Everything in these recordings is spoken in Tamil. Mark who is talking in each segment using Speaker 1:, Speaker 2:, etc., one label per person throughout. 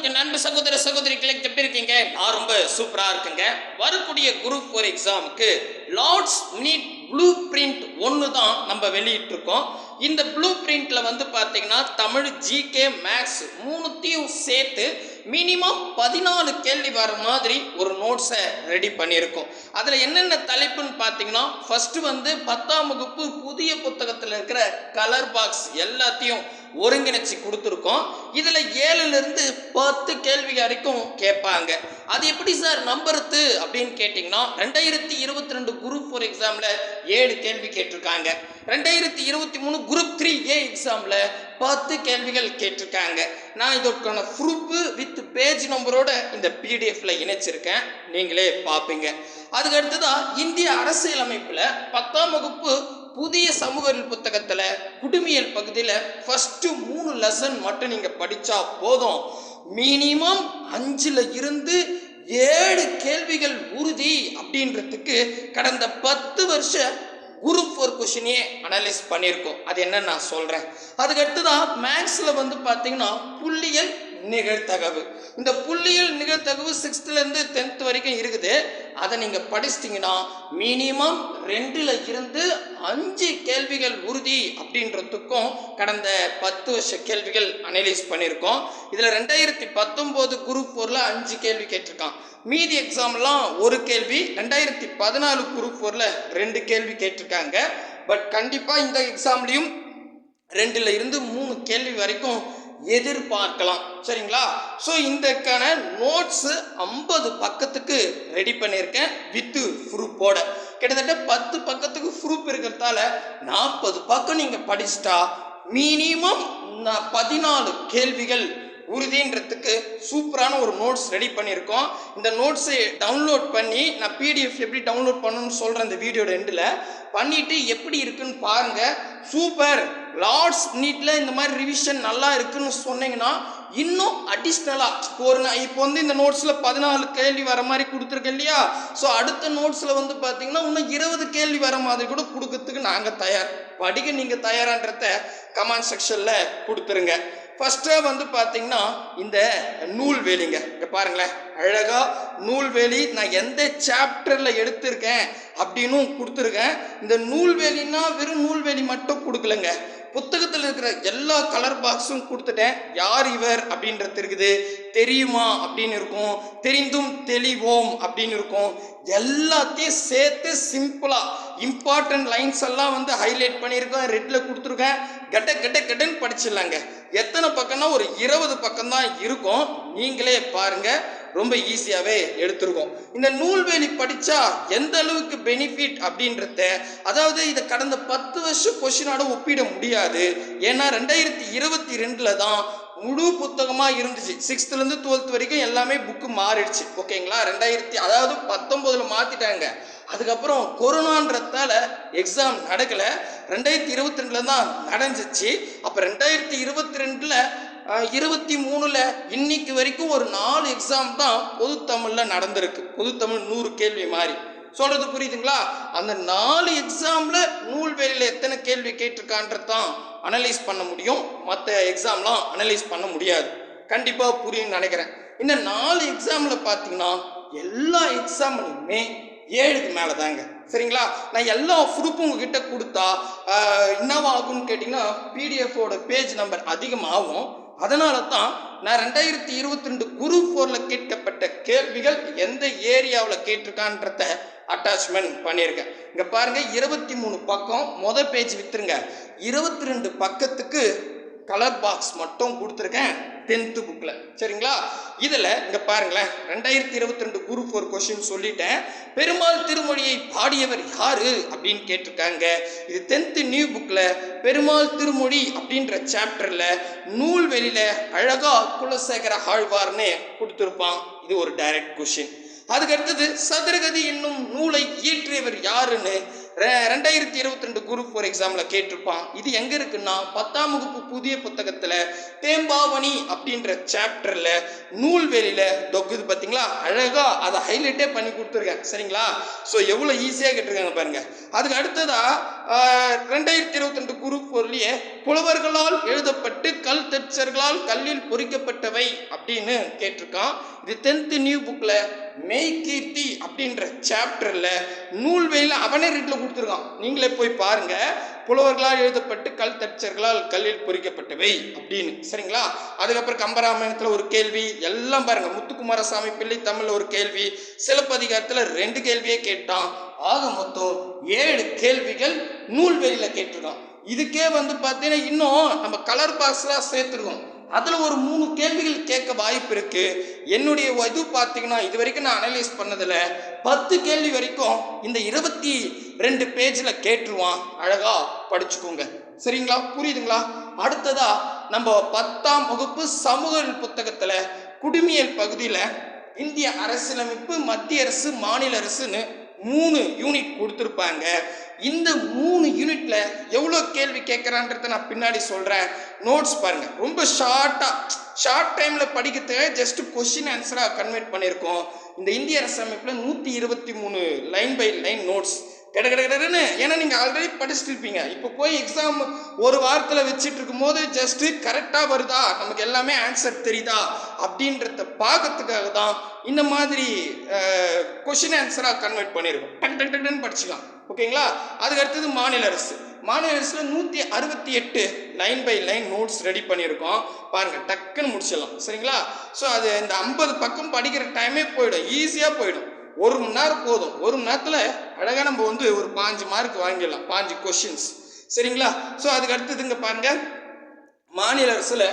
Speaker 1: வணக்கம் நண்பு சகோதர சகோதரிகளை எப்படி இருக்கீங்க நான் ரொம்ப சூப்பராக இருக்குங்க. வரக்கூடிய குரூப் ஃபோர் எக்ஸாமுக்கு லார்ட்ஸ் நீட் ப்ளூ பிரிண்ட் ஒன்று தான் நம்ம வெளியிட்டிருக்கோம். இந்த ப்ளூ பிரிண்டில் வந்து பார்த்தீங்கன்னா தமிழ் ஜிகே மேக்ஸ் மூணுத்தையும் சேர்த்து மினிமம் பதினாலு கேள்வி வர மாதிரி ஒரு நோட்ஸை ரெடி பண்ணியிருக்கோம். அதில் என்னென்ன தலைப்புன்னு பார்த்தீங்கன்னா ஃபஸ்ட்டு வந்து பத்தாம் வகுப்பு புதிய புத்தகத்தில் இருக்கிற கலர் பாக்ஸ் எல்லாத்தையும் ஒருங்கிணைச்சு கொடுத்துருக்கோம். இதில் ஏழுலேருந்து பத்து கேள்வி வரைக்கும் கேட்பாங்க. அது எப்படி சார் நம்புறது அப்படின்னு கேட்டிங்கன்னா ரெண்டாயிரத்தி இருபத்தி ரெண்டு குரூப் ஃபோர் எக்ஸாமில் ஏழு கேள்வி கேட்டிருக்காங்க. ரெண்டாயிரத்தி இருபத்தி மூணு குரூப் த்ரீ ஏ எக்ஸாமில் பத்து கேள்விகள் கேட்டிருக்காங்க. நான் இதற்கான ப்ரூஃபு வித் பேஜ் நம்பரோட இந்த பிடிஎஃப்ல இணைச்சிருக்கேன். நீங்களே பார்ப்பீங்க. அதுக்கு அடுத்ததாக இந்திய அரசியலமைப்பில் பத்தாம் வகுப்பு புதிய சமூக புத்தகத்தில் குடிமியல் பகுதியில் ஃபஸ்ட்டு மூணு லெசன் மட்டும் நீங்கள் படித்தா போதும். மினிமம் அஞ்சில் இருந்து ஏழு கேள்விகள் உறுதி அப்படின்றதுக்கு கடந்த பத்து வருஷ குரூப் ஃபோர் கொஷினையே அனலைஸ் பண்ணியிருக்கோம். அது என்னன்னு நான் சொல்கிறேன் அதுக்கடுத்து தான் மேக்ஸில் வந்து பார்த்தீங்கன்னா புள்ளியல் நிகழ்த்தகவு இந்த புள்ளியல் நிகழ்த்தகவு சிக்ஸ்த்துலேருந்து டென்த் வரைக்கும் இருக்குது. அதை நீங்கள் படிச்சிட்டிங்கன்னா மினிமம் ரெண்டில் இருந்து அஞ்சு கேள்விகள் உறுதி அப்படின்றதுக்கும் கடந்த பத்து வருஷ கேள்விகள் அனலைஸ் பண்ணியிருக்கோம். இதில் ரெண்டாயிரத்தி பத்தொம்போது குரூப் ஃபோரில் அஞ்சு கேள்வி கேட்டிருக்கான். மீதி எக்ஸாம்லாம் ஒரு கேள்வி ரெண்டாயிரத்தி பதினாலு குரூப் ஃபோரில் ரெண்டு கேள்வி கேட்டிருக்காங்க. பட் கண்டிப்பாக இந்த எக்ஸாம்லேயும் ரெண்டில் இருந்து மூணு கேள்வி வரைக்கும் எதிர்பார்க்கலாம். சரிங்களா? ஸோ இந்தக்கான நோட்ஸு ஐம்பது பக்கத்துக்கு ரெடி பண்ணியிருக்கேன் வித்து ப்ரூஃபோட கிட்டத்தட்ட பத்து பக்கத்துக்கு ப்ரூஃப் இருக்கிறதால நாற்பது பக்கம் நீங்கள் படிச்சிட்டா மினிமம் பதினாலு கேள்விகள் உறுதின்றதுக்கு சூப்பரான ஒரு நோட்ஸ் ரெடி பண்ணியிருக்கோம். இந்த நோட்ஸை டவுன்லோட் பண்ணி நான் பிடிஎஃப் எப்படி டவுன்லோட் பண்ணணும்னு சொல்கிறேன் இந்த வீடியோட எண்டில் பண்ணிவிட்டு எப்படி இருக்குன்னு பாருங்கள் சூப்பர் லார்ட்ஸ் நீட்டில் இந்த மாதிரி ரிவிஷன் நல்லா இருக்குன்னு சொன்னீங்கன்னா இன்னும் அடிஷ்னலாக இப்போ ஒரு நான் இப்போ வந்து இந்த நோட்ஸில் பதினாலு கேள்வி வர மாதிரி கொடுத்துருக்கேன் இல்லையா? ஸோ அடுத்த நோட்ஸில் வந்து பார்த்தீங்கன்னா இன்னும் இருபது கேள்வி வர மாதிரி கூட கொடுக்கறதுக்கு நாங்கள் தயார். படிக்க நீங்கள் தயாரான்றத கமெண்ட் செக்ஷனில் கொடுத்துருங்க. ஃபஸ்ட்டாக வந்து பார்த்தீங்கன்னா இந்த நூல்வேலிங்க இங்கே பாருங்களேன். அழகாக நூல்வேலி நான் எந்த சாப்டரில் எடுத்திருக்கேன் அப்படின்னும் கொடுத்துருக்கேன். இந்த நூல்வேலின்னா வெறும் நூல்வேலி மட்டும் கொடுக்கலங்க. புத்தகத்தில் இருக்கிற எல்லா கலர் பாக்ஸும் கொடுத்துட்டேன். யார் இவர் அப்படின்றது இருக்குது. தெரியுமா அப்படின்னு இருக்கும். தெரிந்தும் தெளிவோம் அப்படின்னு இருக்கும். எல்லாத்தையும் சேர்த்து சிம்பிளாக இம்பார்ட்டன்ட் லைன்ஸ் எல்லாம் வந்து ஹைலைட் பண்ணியிருக்கேன். ரெட்டில் கொடுத்துருக்கேன். கெட்ட கெட்ட கெட்டன்னு படிச்சிடலாங்க. எத்தனை பக்கம்னா ஒரு இருபது பக்கம் தான் இருக்கும். நீங்களே பாருங்க. ரொம்ப ஈஸியாகவே எடுத்திருக்கோம். இந்த நூல்வேலி படித்தா எந்த அளவுக்கு பெனிஃபிட் அப்படின்றத அதாவது இதை கடந்த பத்து வருஷம் கொஷினோட ஒப்பிட முடியாது. ஏன்னா ரெண்டாயிரத்தி இருபத்தி ரெண்டில் தான் முழு புத்தகமாக இருந்துச்சு. சிக்ஸ்த்துலேருந்து டுவெல்த் வரைக்கும் எல்லாமே புக்கு மாறிடுச்சு. ஓகேங்களா ரெண்டாயிரத்தி அதாவது பத்தொம்போதில் மாற்றிட்டாங்க அதுக்கப்புறம் கொரோனான்றதால எக்ஸாம் நடக்கலை. ரெண்டாயிரத்தி இருபத்தி ரெண்டில் தான் நடந்துச்சு. அப்போ ரெண்டாயிரத்தி இருபத்தி ரெண்டில் இருபத்தி மூணில் இன்னைக்கு வரைக்கும் ஒரு நாலு எக்ஸாம் தான் பொதுத்தமிழில் நடந்திருக்கு. பொதுத்தமிழ் நூறு கேள்வி மாதிரி சொல்கிறது புரியுதுங்களா? அந்த நாலு எக்ஸாமில் நூல்வேலியில் எத்தனை கேள்வி கேட்டிருக்கான்றது தான் அனலைஸ் பண்ண முடியும். மற்ற எக்ஸாம்லாம் அனலைஸ் பண்ண முடியாது. கண்டிப்பாக புரியும்னு நினைக்கிறேன். இந்த நாலு எக்ஸாமில் பார்த்தீங்கன்னா எல்லா எக்ஸாம்லையுமே ஏழுக்கு மேலே தாங்க சரிங்களா? நான் எல்லா ப்ரூஃபும் உங்ககிட்ட கொடுத்தா என்னவாகும்னு கேட்டிங்கன்னா பிடிஎஃபோட பேஜ் நம்பர் அதிகமாகும். அதனால தான் நான் ரெண்டாயிரத்தி இருபத்தி ரெண்டு குரு ஃபோரில் கேட்கப்பட்ட கேள்விகள் எந்த ஏரியாவில் கேட்டிருக்கான்றத அட்டாச்மெண்ட் பண்ணியிருக்கேன் இங்கே பாருங்கள் இருபத்தி மூணு பக்கம் மொதல் பேஜ் விற்றுருங்க இருபத்தி ரெண்டு பக்கத்துக்கு கலர் பாக்ஸ் மட்டும் கொடுத்துருக்கேன் டென்த்து புக்கில் சரிங்களா? இதில் இங்கே பாருங்களேன் ரெண்டாயிரத்தி இருபத்தி ரெண்டு குரூப் ஒரு கொஷின் சொல்லிட்டேன். பெருமாள் திருமொழியை பாடியவர் யாரு அப்படின்னு கேட்டிருக்காங்க. இது டென்த்து நியூ புக்கில் பெருமாள் திருமொழி அப்படின்ற சாப்டரில் நூல்வெளியில் அழகா குலசேகர ஆழ்வார்னு கொடுத்துருப்பான். இது ஒரு டைரக்ட் கொஷின் அதுக்கு அடுத்தது சதுரகதி என்னும் நூலை இயற்றியவர் யாருன்னு ரெண்டாயிரத்தி இருபத்தி ரெண்டு குரூப் ஃபோர் எக்ஸாமில் கேட்டிருப்பான். இது எங்கே இருக்குன்னா பத்தாம் வகுப்பு புதிய புத்தகத்தில் தேம்பாவணி அப்படின்ற சாப்டரில் நூல்வெளியில் தொகுது பார்த்தீங்களா அழகாக அதை ஹைலைட்டே பண்ணி கொடுத்துருக்கேன் சரிங்களா? ஸோ எவ்வளோ ஈஸியாக கேட்டிருக்காங்க பாருங்க. அதுக்கு அடுத்ததா ரெண்டாயிரத்தி இருபத்தி ரெண்டு குரூப் பொருளியே புலவர்களால் எழுதப்பட்டு கல் தச்சர்களால் கல்லில் பொறிக்கப்பட்டவை அப்படின்னு கேட்டிருக்கான். இது டென்த்து நியூ புக்கில் மெய்கீர்த்தி அப்படின்ற சாப்டரில் நூல்வெளியில் அவனே ரெண்டில் கொடுத்துருக்கான். நீங்களே போய் பாருங்க. புலவர்களால் எழுதப்பட்டு கல் தச்சர்களால் கல்லில் பொறிக்கப்பட்டவை அப்படின்னு. சரிங்களா? அதுக்கப்புறம் கம்பராமாயணத்தில் ஒரு கேள்வி எல்லாம் பாருங்க. முத்துக்குமாரசாமி பிள்ளை தமிழில் ஒரு கேள்வி சிலப்பதிகாரத்தில் ரெண்டு கேள்வியே கேட்டான். ஆக மொத்தம் ஏழு கேள்விகள் நூல்வெளியில் கேட்டிருக்கோம். இதுக்கே வந்து பார்த்தீங்கன்னா இன்னும் நம்ம கலர் பாக்ஸ்லாம் சேர்த்துருக்கோம். அதில் ஒரு மூணு கேள்விகள் கேட்க வாய்ப்பு இருக்குது என்னுடைய இது பார்த்தீங்கன்னா இது வரைக்கும் நான் அனலைஸ் பண்ணதில் பத்து கேள்வி வரைக்கும் இந்த இருபத்தி ரெண்டு பேஜில் கேட்டுருவான். அழகாக படிச்சுக்கோங்க. சரிங்களா? புரியுதுங்களா? அடுத்ததாக நம்ம பத்தாம் வகுப்பு சமூக புத்தகத்தில் குடிமியல் பகுதியில் இந்திய அரசியலமைப்பு மத்திய அரசு மாநில அரசுன்னு மூணு யூனிட் கொடுத்துருப்பாங்க. இந்த மூணு யூனிட்ல எவ்வளோ கேள்வி கேட்குறான்றத நான் பின்னாடி சொல்கிறேன் நோட்ஸ் பாருங்க. ரொம்ப ஷார்ட்டாக ஷார்ட் டைமில் படிக்கிறதுக்கு ஜஸ்ட் கொஷின் ஆன்சராக கன்வெர்ட் பண்ணியிருக்கோம். இந்த இந்திய அரசமைப்பில் நூற்றி இருபத்தி மூணு லைன் பை லைன் நோட்ஸ் கட கடன்னு. ஏன்னா நீங்கள் ஆல்ரெடி படிச்சுட்டு இருப்பீங்க இப்போ போய் எக்ஸாம் ஒரு வாரத்தில் வச்சுட்டு இருக்கும்போது ஜஸ்ட்டு கரெக்டாக வருதா? நமக்கு எல்லாமே ஆன்சர் தெரியுதா? அப்படின்றத பார்க்கறதுக்காக தான் இந்த மாதிரி கொஷின் ஆன்சராக கன்வெர்ட் பண்ணியிருக்கோம். டக் டக் டக் டக்னு படிச்சுக்கலாம். ஓகேங்களா? அதுக்கு அடுத்தது மாநில அரசு. மாநில அரசில் நூற்றி அறுபத்தி எட்டு line by line notes ready பண்ணியிருக்கோம். பாருங்கள் டக்குன்னு முடிச்சிடலாம். சரிங்களா? ஸோ அது இந்த ஐம்பது பக்கம் படிக்கிற டைமே போயிடும். ஈஸியாக போயிடும். ஒரு மணி நேரம் போதும். ஒரு மணி நேரத்தில் அழகாக நம்ம வந்து ஒரு பாஞ்சு மார்க் வாங்கிடலாம். பாஞ்சு கொஷின்ஸ் சரிங்களா? ஸோ அதுக்கு அடுத்ததுங்க பாருங்க. மாநில அரசில்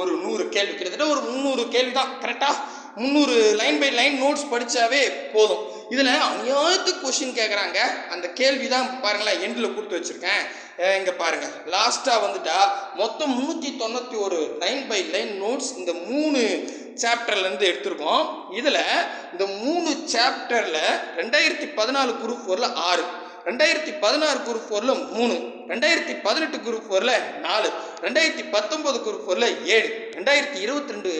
Speaker 1: ஒரு நூறு கேள்வி. கிட்டத்தட்ட ஒரு முந்நூறு கேள்வி தான் கரெக்டாக முந்நூறு லைன் பை லைன் நோட்ஸ் படித்தாவே போதும். இதில் அநியாயத்துக்கு கொஷின் கேட்குறாங்க அந்த கேள்வி தான் பாருங்களேன் எண்டில் கொடுத்து வச்சுருக்கேன். இங்கே பாருங்கள் லாஸ்ட்டாக வந்துட்டா மொத்தம் முந்நூற்றி தொண்ணூற்றி ஒரு லைன் பை லைன் நோட்ஸ் இந்த மூணு சாப்டர்லேருந்து எடுத்திருக்கோம். இதில் இந்த மூணு சாப்டரில் ரெண்டாயிரத்தி பதினாலு குரூப் ஃபோரில் ஆறு ரெண்டாயிரத்தி பதினாறு குரூப் ஃபோரில் மூணு ரெண்டாயிரத்தி பதினெட்டு குரூப் ஃபோரில் நாலு ரெண்டாயிரத்தி பத்தொம்போது குரூப் ஃபோரில் ஏழு ரெண்டாயிரத்தி இருபத்தி ரெண்டு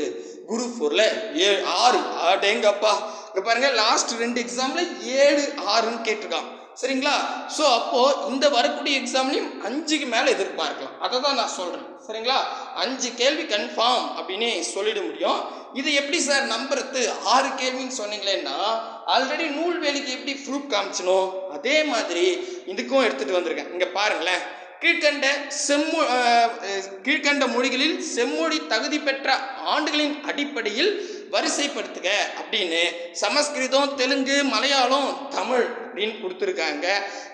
Speaker 1: குரூப் ஃபோரில் ஏழு ஆறு. ஆடேங்கப்பா இங்கே பாருங்கள் லாஸ்ட் ரெண்டு எக்ஸாமில் ஏழு ஆறுன்னு கேட்டிருக்கான். சரிங்களா? ஸோ அப்போது இந்த வரக்கூடிய எக்ஸாம்லையும் அஞ்சுக்கு மேலே எதிர்பார்க்கலாம். அதை தான் நான் சொல்கிறேன் சரிங்களா? அஞ்சு கேள்வி கன்ஃபார்ம் அப்படின்னு சொல்லிட முடியும். இது எப்படி சார் நம்புறது? ஆறு கேள்வின்னு சொன்னீங்களேன்னா ஆல்ரெடி நூல்வேலிக்கு எப்படி ப்ரூஃப் காமிச்சனோ அதே மாதிரி இதுக்கும் எடுத்துகிட்டு வந்திருக்கேன். இங்கே பாருங்களேன். கீழ்கண்ட செம்மொ கீழ்கண்ட மொழிகளில் செம்மொழி தகுதி பெற்ற ஆண்டுகளின் அடிப்படையில் வரிசைப்படுத்துக அப்படின்னு சமஸ்கிருதம் தெலுங்கு மலையாளம் தமிழ் அப்படின்னு கொடுத்துருக்காங்க.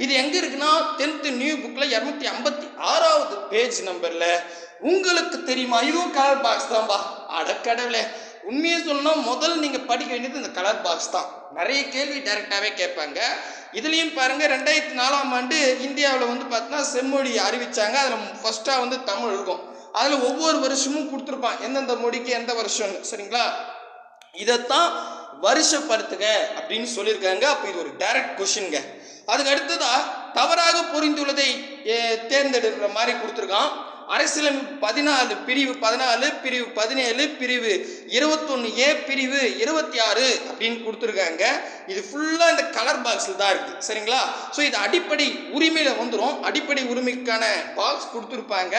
Speaker 1: இது எங்கே இருக்குன்னா டென்த்து நியூ புக்கில் இரநூத்தி ஐம்பத்தி ஆறாவது பேஜ் நம்பரில் உங்களுக்கு தெரியுமா? இதுவும் கலர் பாக்ஸ் தான்பா. அடக்கடவுளே. உண்மையை சொல்லணும் முதல் நீங்கள் படிக்க வேண்டியது இந்த கலர் பாக்ஸ் தான். நிறைய கேள்வி டைரெக்டாகவே கேட்பாங்க. இதுலேயும் பாருங்கள் ரெண்டாயிரத்தி நாலாம் ஆண்டு இந்தியாவில் வந்து பார்த்தீங்கன்னா செம்மொழி அறிவித்தாங்க அதில் ஃபஸ்ட்டாக வந்து தமிழ் இருக்கும். அதில் ஒவ்வொரு வருஷமும் கொடுத்துருப்பான். எந்தெந்த மொழிக்கு எந்த வருஷம்னு. சரிங்களா? இதைத்தான் வருஷப்படுத்துக அப்படின்னு சொல்லியிருக்காங்க. அப்போ இது ஒரு டைரக்ட் கொஷின்ங்க அதுக்கு அடுத்ததாக தவறாக புரிந்துள்ளதை தேர்ந்தெடுக்கிற மாதிரி கொடுத்துருக்கான். அரசியலமைப்பு பதினாலு பிரிவு பதினாலு பிரிவு பதினேழு பிரிவு இருபத்தொன்று ஏ பிரிவு இருபத்தி ஆறு அப்படின்னு கொடுத்துருக்காங்க. இது ஃபுல்லாக இந்த கலர் பாக்ஸில் தான் இருக்குது சரிங்களா? ஸோ இது அடிப்படை உரிமையில் வந்துடும் அடிப்படை உரிமைக்கான பாக்ஸ் கொடுத்துருப்பாங்க.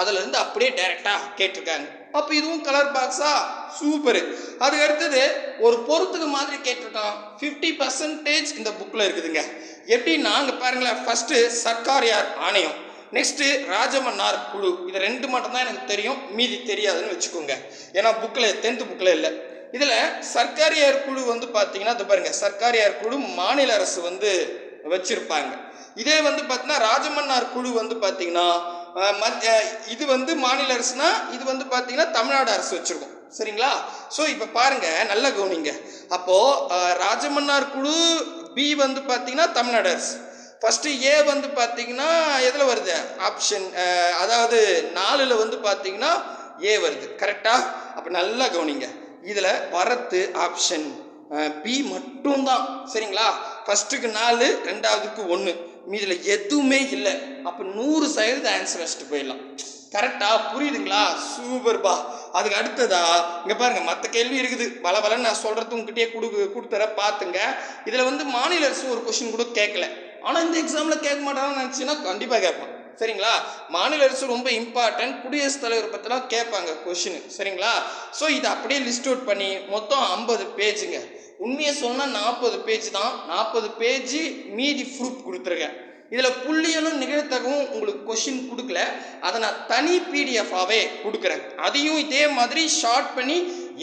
Speaker 1: அதுலேருந்து அப்படியே டைரெக்டாக கேட்டிருக்காங்க. அப்போ இதுவும் கலர் பாக்ஸா சூப்பரு அதுக்கு அடுத்தது ஒரு பொருத்துக்கு மாதிரி கேட்டிருக்கான். ஃபிஃப்டி பர்சன்டேஜ் இந்த புக்கில் இருக்குதுங்க. எப்படின்னா அங்கே பாருங்களேன். ஃபஸ்ட்டு சர்க்காரியார் ஆணையம். நெக்ஸ்ட்டு ராஜமன்னார் குழு. இது ரெண்டு மட்டும்தான் எனக்கு தெரியும். மீதி தெரியாதுன்னு வச்சுக்கோங்க. ஏன்னா புக்கில் டென்த்து புக்கில் இல்லை. இதில் சர்க்காரியார் குழு வந்து பார்த்தீங்கன்னா அது பாருங்கள் சர்க்காரியார் குழு மாநில அரசு வந்து வச்சுருப்பாங்க. இதே வந்து பார்த்தீங்கன்னா ராஜமன்னார் குழு வந்து பார்த்தீங்கன்னா மத்- இது வந்து மாநில அரசுனா இது வந்து பார்த்தீங்கன்னா தமிழ்நாடு அரசு வச்சுருக்கோம். சரிங்களா? ஸோ இப்போ பாருங்க. நல்லா கவனிங்க. அப்போது ராஜமன்னார் குழு பி வந்து பார்த்தீங்கன்னா தமிழ்நாடு அரசு. ஃபஸ்ட்டு ஏ வந்து பார்த்தீங்கன்னா எதில் வருது? ஆப்ஷன் அதாவது நாலில் வந்து பார்த்தீங்கன்னா ஏ வருது. கரெக்டாக அப்போ நல்லா கவனிங்க. இதில் வரத்து ஆப்ஷன் பி மட்டும்தான். சரிங்களா? ஃபஸ்ட்டுக்கு நாலு ரெண்டாவதுக்கு ஒன்று இதில் எதுவுமே இல்லை. அப்போ நூறு சதவீதம் ஆன்சர் வச்சுட்டு போயிடலாம். கரெக்டாக புரியுதுங்களா? சூப்பர்பா அதுக்கு அடுத்ததா இங்கே பாருங்க மற்ற கேள்வி இருக்குது. பல பலன்னு நான் சொல்கிறது உங்ககிட்டயே கொடு கொடுத்துற பார்த்துங்க இதில் வந்து மாநில அரசு ஒரு கொஷின் கூட கேட்கல ஆனால் இந்த எக்ஸாமில் கேட்க மாட்டாங்கன்னு நினச்சின்னா கண்டிப்பாக கேட்பான். சரிங்களா? மாநில அரசு ரொம்ப இம்பார்ட்டன்ட் குடியரசுத் தலைவர் பற்றிலாம் கேட்பாங்க கொஷின் சரிங்களா? ஸோ இதை அப்படியே லிஸ்ட் அவுட் பண்ணி மொத்தம் ஐம்பது பேஜுங்க உண்மையை சொன்னால் நாற்பது பேஜ் தான். நாற்பது பேஜ் மீதி ப்ரூஃப் கொடுத்துருக்கேன். இதில் புள்ளியலும் நிகழ்த்தகவும் உங்களுக்கு கொஷின் கொடுக்கல. அதை நான் தனி பிடிஎஃபாகவே கொடுக்குறேன். அதையும் இதே மாதிரி ஷார்ட் பண்ணி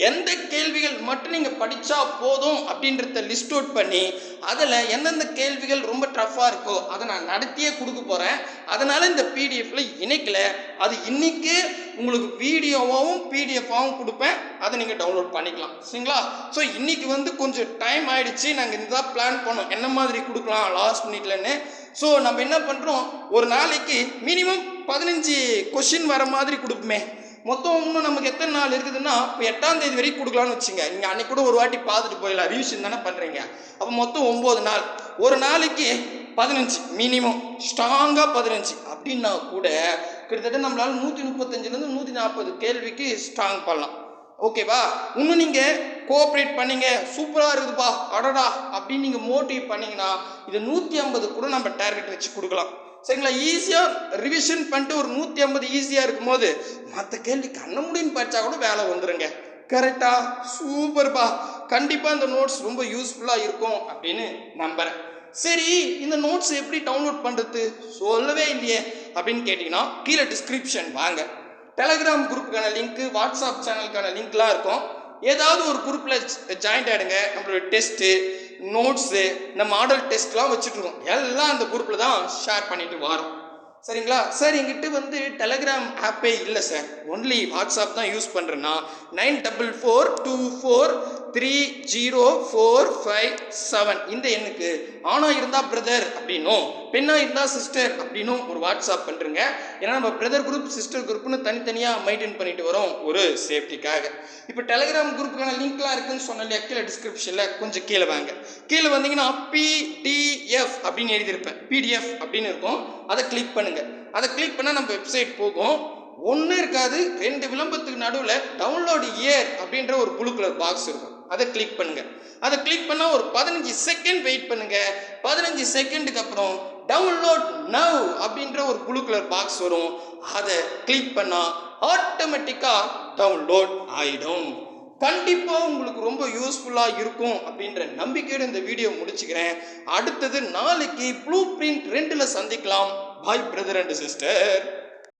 Speaker 1: எந்த கேள்விகள் மட்டும் நீங்கள் படித்தா போதும் அப்படின்றத லிஸ்ட் அவுட் பண்ணி அதில் எந்தெந்த கேள்விகள் ரொம்ப டஃப்பாக இருக்கோ அதை நான் நடத்தியே கொடுக்க போகிறேன் அதனால் இந்த பிடிஎஃப்பில் இணைக்கல. அது இன்னைக்கு உங்களுக்கு வீடியோவாகவும் பிடிஎஃபாகவும் கொடுப்பேன். அதை நீங்கள் டவுன்லோட் பண்ணிக்கலாம். சரிங்களா? ஸோ இன்றைக்கி வந்து கொஞ்சம் டைம் ஆகிடுச்சு நாங்கள் இதுதான் பிளான் பண்ணோம். என்ன மாதிரி கொடுக்கலாம் லாஸ்ட் மினிட்லன்னு ஸோ நம்ம என்ன பண்ணுறோம் ஒரு நாளைக்கு மினிமம் பதினஞ்சு கொஷின் வர மாதிரி கொடுப்போமே. மொத்தம் இன்னும் நமக்கு எத்தனை நாள் இருக்குதுன்னா இப்போ எட்டாம் தேதி வரைக்கும் கொடுக்கலாம்னு வச்சுங்க. நீங்கள் அன்னைக்கு கூட ஒரு வாட்டி பார்த்துட்டு போயிடலாம். ரிவிஷன் தானே பண்ணுறீங்க அப்போ மொத்தம் ஒம்பது நாள். ஒரு நாளைக்கு பதினஞ்சு மினிமம் ஸ்ட்ராங்காக பதினஞ்சு. அப்படின்னா கூட கிட்டத்தட்ட நம்மளால் நூற்றி முப்பத்தஞ்சுலேருந்து நூற்றி நாற்பது கேள்விக்கு ஸ்ட்ராங் பண்ணலாம். ஓகேவா இன்னும் நீங்கள் கோஆப்ரேட் பண்ணீங்க. சூப்பராக இருக்குதுப்பா. அடடா. அப்படின்னு நீங்கள் மோட்டிவேட் பண்ணிங்கன்னா இது நூற்றி ஐம்பது கூட நம்ம டார்கெட் வச்சு கொடுக்கலாம். சரிங்களா? ஈஸியாக ரிவிஷன் பண்ணிட்டு ஒரு நூற்றி ஐம்பது ஈஸியாக இருக்கும்போது மற்ற கேள்வி கண்ண முடியும் படித்தா கூட வேலை வந்துடுங்க கரெக்டா சூப்பர்ப்பா கண்டிப்பாக இந்த நோட்ஸ் ரொம்ப யூஸ்ஃபுல்லாக இருக்கும் அப்படின்னு நம்புகிறேன் சரி இந்த நோட்ஸ் எப்படி டவுன்லோட் பண்ணுறது சொல்லவே இல்லையே. அப்படின்னு கேட்டிங்கன்னா கீழே டிஸ்கிரிப்ஷன் வாங்க. டெலகிராம் குரூப்புக்கான லிங்க்கு வாட்ஸ்அப் சேனலுக்கான லிங்க்லாம் இருக்கும். ஏதாவது ஒரு குரூப்பில் ஜாயின்ட் ஆகிடுங்க நம்மளோட டெஸ்ட்டு நோட்ஸு இந்த மாடல் டெஸ்ட்லாம் வச்சுட்ருக்கோம் எல்லாம் அந்த குரூப்பில் தான் ஷேர் பண்ணிட்டு வரோம். சரிங்களா? சார் எங்கிட்ட வந்து டெலகிராம் ஆப்பே இல்லை சார் ஒன்லி வாட்ஸ்அப் தான் யூஸ் பண்ணுறேன்னா nine. Double four two four three zero four five seven இந்த எண்ணுக்கு ஆணா இருந்தால் பிரதர் அப்படின்னும் பெண்ணாக இருந்தால் சிஸ்டர் அப்படின்னும் ஒரு வாட்ஸ்அப் பண்ணுறங்க ஏன்னா நம்ம பிரதர் குரூப் சிஸ்டர் குரூப்னு தனித்தனியாக மெயின்டைன் பண்ணிட்டு வரோம் ஒரு சேஃப்டிக்காக இப்போ டெலிகிராம் குரூப்புக்கான லிங்க்லாம் இருக்குன்னு சொன்னாலே கீழே டிஸ்கிரிப்ஷனில் கொஞ்சம் கீழே வாங்க. கீழே வந்தீங்கன்னா பிடிஎஃப் அப்படின்னு எழுதியிருப்பேன். பிடிஎஃப் அப்படின்னு இருக்கும். அதை கிளிக் பண்ணுங்க. அதை கிளிக் பண்ணால் நம்ம வெப்சைட் போகும். ஒன்றும் இருக்காது ரெண்டு விளம்பரத்துக்கு நடுவில் டவுன்லோடு இயர் அப்படின்ற ஒரு ப்ளூ கலர் பாக்ஸ் இருக்கும். அதை கிளிக் பண்ணுங்க. அதை கிளிக் பண்ணால் ஒரு பதினஞ்சு செகண்ட் வெயிட் பண்ணுங்க. பதினஞ்சு செகண்டுக்கு அப்புறம் டவுன்லோட் நவ் அப்படின்ற ஒரு ப்ளூ கலர் பாக்ஸ் வரும். அதை கிளிக் பண்ணால் ஆட்டோமேட்டிக்காக டவுன்லோட் ஆகிடும் கண்டிப்பாக உங்களுக்கு ரொம்ப யூஸ்ஃபுல்லாக இருக்கும் அப்படின்ற நம்பிக்கையோட இந்த வீடியோ முடிச்சுக்கிறேன். அடுத்தது நாளைக்கு ப்ளூ பிரிண்ட் ரெண்டில் சந்திக்கலாம். பாய் பிரதர் அண்ட் சிஸ்டர்